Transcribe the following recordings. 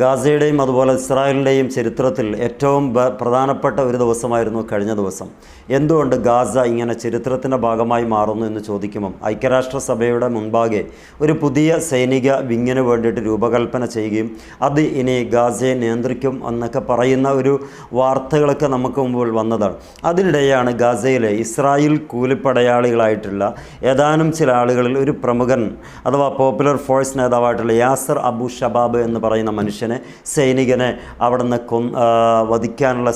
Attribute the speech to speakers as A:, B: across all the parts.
A: ഗാസയുടെയും അതുപോലെ ഇസ്രായേലിന്റെയും ചരിത്രത്തിൽ ഏറ്റവും പ്രധാനപ്പെട്ട ഒരു ദിവസമായിരുന്നു കഴിഞ്ഞ ദിവസം. എന്തുകൊണ്ട് ഗാസ ഇങ്ങനെ ചരിത്രത്തിന്റെ ഭാഗമായി മാറുന്നു എന്ന് ചോദിക്കുമ്പം ഐക്യരാഷ്ട്രസഭയുടെ മുൻപാകെ ഒരു പുതിയ സൈനിക വിങ്ങിന് വേണ്ടിയിട്ട് രൂപകൽപ്പന ചെയ്യുകയും അത് ഇനി ഗാസയെ നിയന്ത്രിക്കും എന്നൊക്കെ പറയുന്ന ഒരു വാർത്തകളൊക്കെ നമുക്ക് മുമ്പിൽ വന്നതാണ്. അതിനിടെയാണ് ഗാസയിലെ ഇസ്രായേൽ കൂലിപ്പടയാളികളായിട്ടുള്ള ഏതാനും ചില ആളുകളിൽ ഒരു പ്രമുഖൻ അഥവാ പോപ്പുലർ ഫോഴ്സ് നേതാവായിട്ടുള്ള യാസർ അബു ഷബാബ് എന്ന് പറയുന്ന മനുഷ്യനെ സൈനികനെ അവിടെ നിന്ന് കൊ വധിക്കാനുള്ള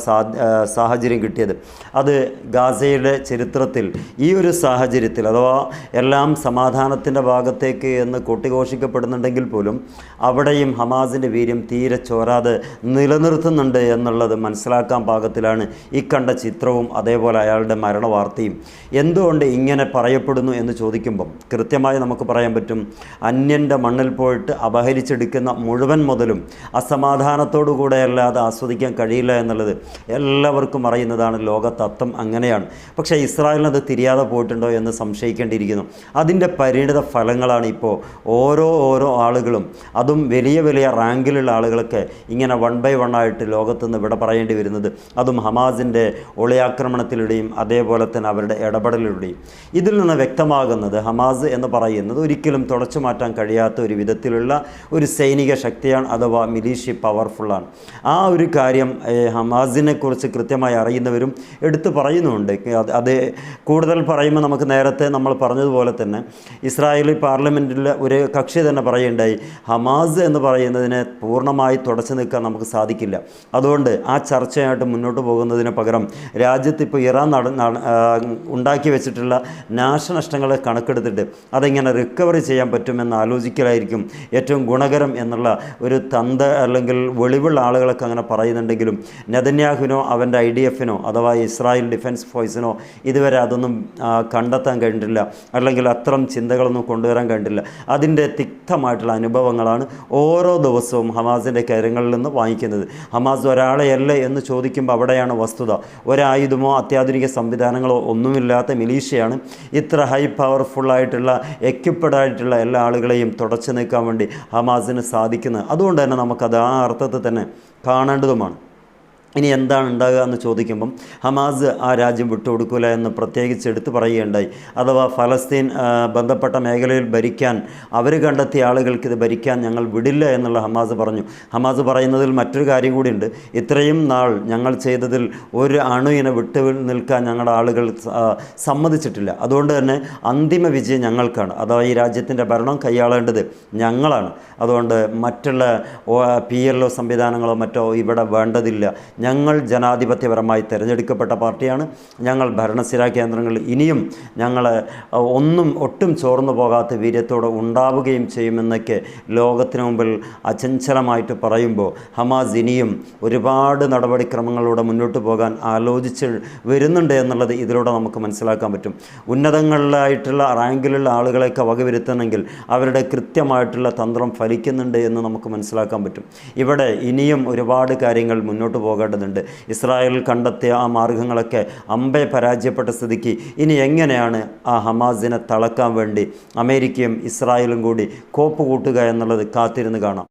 A: സാഹചര്യം കിട്ടിയത്. അത് ഗാസയുടെ ചരിത്രത്തിൽ ഈ ഒരു സാഹചര്യത്തിൽ അഥവാ എല്ലാം സമാധാനത്തിന്റെ ഭാഗത്തേക്ക് എന്ന് കൊട്ടിഘോഷിക്കപ്പെടുന്നുണ്ടെങ്കിൽ പോലും അവിടെയും ഹമാസിന്റെ വീര്യം തീരെ ചോരാതെ നിലനിർത്തുന്നുണ്ട് എന്നുള്ളത് മനസ്സിലാക്കാൻ പാകത്തിലാണ് ഈ കണ്ട ചിത്രവും അതേപോലെ അയാളുടെ മരണവാർത്തയും. എന്തുകൊണ്ട് ഇങ്ങനെ പറയപ്പെടുന്നു എന്ന് ചോദിക്കുമ്പം കൃത്യമായി നമുക്ക് പറയാൻ പറ്റും. അന്യന്റെ മണ്ണിൽ പോയിട്ട് അപഹരിച്ചെടുക്കുന്ന മുഴുവൻ മുതലും അസമാധാനത്തോടു കൂടെ അല്ലാതെ ആസ്വദിക്കാൻ കഴിയില്ല എന്നുള്ളത് എല്ലാവർക്കും അറിയുന്നതാണ് ലോക തത്വം അങ്ങനെയാണ്. പക്ഷേ അത് തിരിയാതെ പോയിട്ടുണ്ടോ എന്ന് സംശയിക്കേണ്ടിയിരിക്കുന്നു. അതിന്റെ പരിണിത ഫലങ്ങളാണ് ഇപ്പോൾ ഓരോ ഓരോ ആളുകളും അതും വലിയ വലിയ റാങ്കിലുള്ള ആളുകളൊക്കെ ഇങ്ങനെ വൺ ബൈ വൺ ആയിട്ട് ലോകത്തുനിന്ന് ഇവിടെ പറയേണ്ടി വരുന്നത്. അതും ഹമാസിന്റെ ഒളിയാക്രമണത്തിലൂടെയും അതേപോലെ തന്നെ അവരുടെ ഇടപെടലിലൂടെയും. ഇതിൽ നിന്ന് വ്യക്തമാകുന്നത് ഹമാസ് എന്ന് പറയുന്നത് ഒരിക്കലും തുടച്ചു മാറ്റാൻ കഴിയാത്ത ഒരു വിധത്തിലുള്ള ഒരു സൈനിക ശക്തിയാണ് അഥവാ മിലീഷ്യ പവർഫുള്ളാണ്. ആ ഒരു കാര്യം ഹമാസിനെക്കുറിച്ച് ഹമാസിനെ കുറിച്ച് കൃത്യമായി അറിയുന്നവരും എടുത്തു പറയുന്നുണ്ട് അത് കൂടുതൽ പറയുമ്പോൾ നമുക്ക് നേരത്തെ നമ്മൾ പറഞ്ഞതുപോലെ തന്നെ ഇസ്രായേലി പാർലമെന്റിൽ ഒരു കക്ഷി തന്നെ പറയുണ്ടായി ഹമാസ് എന്ന് പറയുന്നതിനെ പൂർണമായി തുടച്ചു നിൽക്കാൻ നമുക്ക് സാധിക്കില്ല. അതുകൊണ്ട് ആ ചർച്ചയായിട്ട് മുന്നോട്ട് പോകുന്നതിന് പകരം രാജ്യത്ത് ഇപ്പോൾ ഇറാൻ നട ഉണ്ടാക്കി വെച്ചിട്ടുള്ള നാശനഷ്ടങ്ങളെ കണക്കെടുത്തിട്ട് അതെങ്ങനെ റിക്കവറി ചെയ്യാൻ പറ്റുമെന്ന് ആലോചിക്കലായിരിക്കും ഏറ്റവും ഗുണകരം എന്നുള്ള ഒരു തന്ത അല്ലെങ്കിൽ വെളിവുള്ള ആളുകളൊക്കെ അങ്ങനെ പറയുന്നുണ്ടെങ്കിലും നെതന്യാഹുവിനോ അവന്റെ ഐ ഡി എഫിനോ അഥവാ ഇസ്രായേൽ ഡിഫൻസ് ഫോഴ്സിനോ ഇതുവരെ അതൊന്നും കണ്ടെത്താൻ കഴിഞ്ഞിട്ടില്ല. അല്ലെങ്കിൽ അത്തരം ചിന്തകളൊന്നും കൊണ്ടുവരാൻ കഴിഞ്ഞിട്ടില്ല. അതിന്റെ തിക്തമായിട്ടുള്ള അനുഭവങ്ങളാണ് ഓരോ ദിവസവും ഹമാസിന്റെ കരങ്ങളിൽ നിന്ന് വാങ്ങിക്കുന്നത്. ഹമാസ് ഒരാളെയല്ല എന്ന് ചോദിക്കുമ്പോൾ അവിടെയാണ് വസ്തുത. ഒരായുധമോ അത്യാധുനിക സംവിധാനങ്ങളോ ഒന്നുമില്ലാത്ത മിലീഷ്യയാണ് ഇത്ര ഹൈ പവർഫുള്ളായിട്ടുള്ള എക്യുപ്പഡ് ആയിട്ടുള്ള എല്ലാ ആളുകളെയും തുടച്ചു നീക്കാൻ വേണ്ടി ഹമാസിന് സാധിക്കുന്നത്. അതുകൊണ്ട് തന്നെ നമുക്കത് ആ അർത്ഥത്തിൽ തന്നെ കാണേണ്ടതുമാണ്. ഇനി എന്താണ് ഉണ്ടാകുക എന്ന് ചോദിക്കുമ്പം ഹമാസ് ആ രാജ്യം വിട്ടുകൊടുക്കില്ല എന്ന് പ്രത്യേകിച്ച് എടുത്തു പറയുകയുണ്ടായി. അഥവാ ഫലസ്തീൻ ബന്ധപ്പെട്ട മേഖലയിൽ ഭരിക്കാൻ അവർ കണ്ടെത്തിയ ആളുകൾക്ക് ഇത് ഭരിക്കാൻ ഞങ്ങൾ വിടില്ല എന്നുള്ള ഹമാസ് പറഞ്ഞു. ഹമാസ് പറയുന്നതിൽ മറ്റൊരു കാര്യം കൂടിയുണ്ട്. ഇത്രയും നാൾ ഞങ്ങൾ ചെയ്തതിൽ ഒരു അണുവിനെ വിട്ടു നിൽക്കാൻ ഞങ്ങളുടെ ആളുകൾ സമ്മതിച്ചിട്ടില്ല. അതുകൊണ്ട് തന്നെ അന്തിമ വിജയം ഞങ്ങൾക്കാണ്. അഥവാ ഈ രാജ്യത്തിന്റെ ഭരണം കൈയാളേണ്ടത് ഞങ്ങളാണ്. അതുകൊണ്ട് മറ്റുള്ള പി എൽ ഒ സംവിധാനങ്ങളോ മറ്റോ ഇവിടെ വേണ്ടതില്ല. ഞങ്ങൾ ജനാധിപത്യപരമായി തിരഞ്ഞെടുക്കപ്പെട്ട പാർട്ടിയാണ്. ഞങ്ങൾ ഭരണസ്ഥിരാ കേന്ദ്രങ്ങൾ ഇനിയും ഞങ്ങൾ ഒന്നും ഒട്ടും ചോർന്നു പോകാത്ത വീര്യത്തോടെ ഉണ്ടാവുകയും ചെയ്യുമെന്നൊക്കെ ലോകത്തിന് മുമ്പിൽ അചഞ്ചലമായിട്ട് പറയുമ്പോൾ ഹമാസ് ഇനിയും ഒരുപാട് നടപടിക്രമങ്ങളിലൂടെ മുന്നോട്ട് പോകാൻ ആലോചിച്ച് വരുന്നുണ്ട് എന്നുള്ളത് ഇതിലൂടെ നമുക്ക് മനസ്സിലാക്കാൻ പറ്റും. ഉന്നതങ്ങളിലായിട്ടുള്ള റാങ്കിലുള്ള ആളുകളെയൊക്കെ വകവരുത്തണമെങ്കിൽ അവരുടെ കൃത്യമായിട്ടുള്ള തന്ത്രം ഫലിക്കുന്നുണ്ട് എന്ന് നമുക്ക് മനസ്സിലാക്കാൻ പറ്റും. ഇവിടെ ഇനിയും ഒരുപാട് കാര്യങ്ങൾ മുന്നോട്ട് പോകേണ്ടതുണ്ട് ഇസ്രായേൽ കണ്ടെത്തിയ ആ മാർഗങ്ങളൊക്കെ അമ്പെ പരാജയപ്പെട്ട സ്ഥിതിക്ക് ഇനി എങ്ങനെയാണ് ആ ഹമാസിനെ തളക്കാൻ വേണ്ടി അമേരിക്കയും ഇസ്രായേലും കൂടി കോപ്പ് കൂട്ടുക എന്നുള്ളത് കാത്തിരുന്ന് കാണാം.